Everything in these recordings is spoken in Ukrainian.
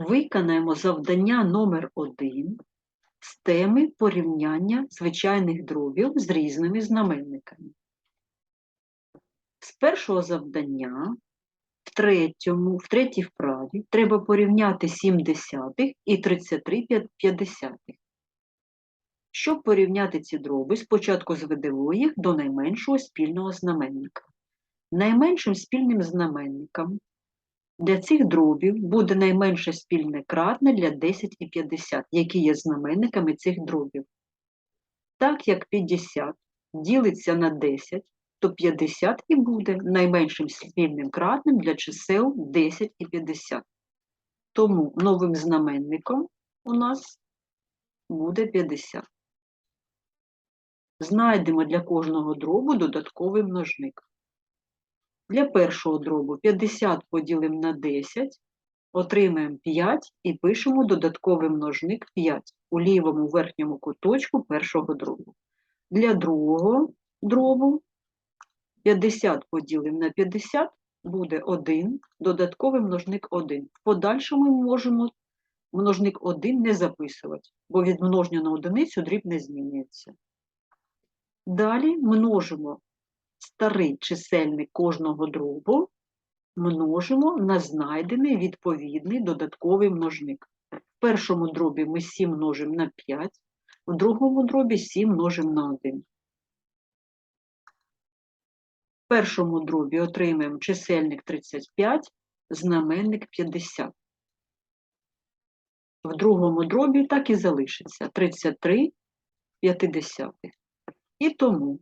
Виконаємо завдання номер 1 з теми порівняння звичайних дробів з різними знаменниками. З першого завдання в третьому, в третій вправі треба порівняти 7 десятих і 33 п'ятдесятих. Щоб порівняти ці дроби, спочатку зведемо їх до найменшого спільного знаменника. Найменшим спільним знаменником для цих дробів буде найменше спільне кратне для 10 і 50, які є знаменниками цих дробів. Так як 50 ділиться на 10, то 50 і буде найменшим спільним кратним для чисел 10 і 50. Тому новим знаменником у нас буде 50. Знайдемо для кожного дробу додатковий множник. Для першого дробу 50 поділимо на 10, отримаємо 5 і пишемо додатковий множник 5 у лівому верхньому куточку першого дробу. Для другого дробу 50 поділимо на 50 буде 1, додатковий множник 1. В подальшому можемо множник 1 не записувати, бо від множення на одиницю дріб не змінюється. Далі множимо старий чисельник кожного дробу, множимо на знайдений відповідний додатковий множник. В першому дробі ми 7 множимо на 5, в другому дробі 7 множимо на 1. В першому дробі отримаємо чисельник 35, знаменник 50. В другому дробі так і залишиться 33 п'ятидесятих. І тому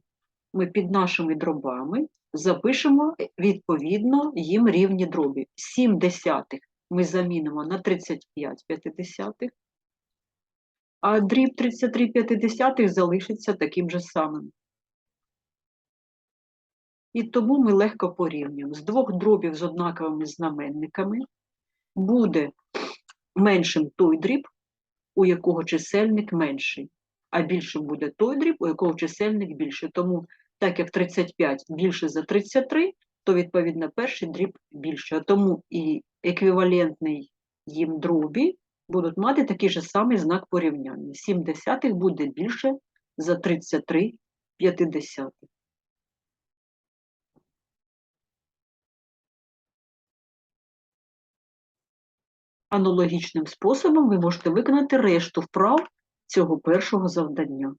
ми під нашими дробами запишемо відповідно їм рівні дробі. 7 десятих ми замінимо на 35 п'ятидесятих, а дріб 33 п'ятидесятих залишиться таким же самим. І тому ми легко порівнюємо. З двох дробів з однаковими знаменниками буде меншим той дріб, у якого чисельник менший, а більшим буде той дріб, у якого чисельник більший. Тому, так як 35 більше за 33, то відповідно перший дріб більший. А тому і еквівалентний їм дробі будуть мати такий же самий знак порівняння. 7 десятих буде більше за 33 п'ятидесятих. Аналогічним способом ви можете виконати решту вправ цього першого завдання.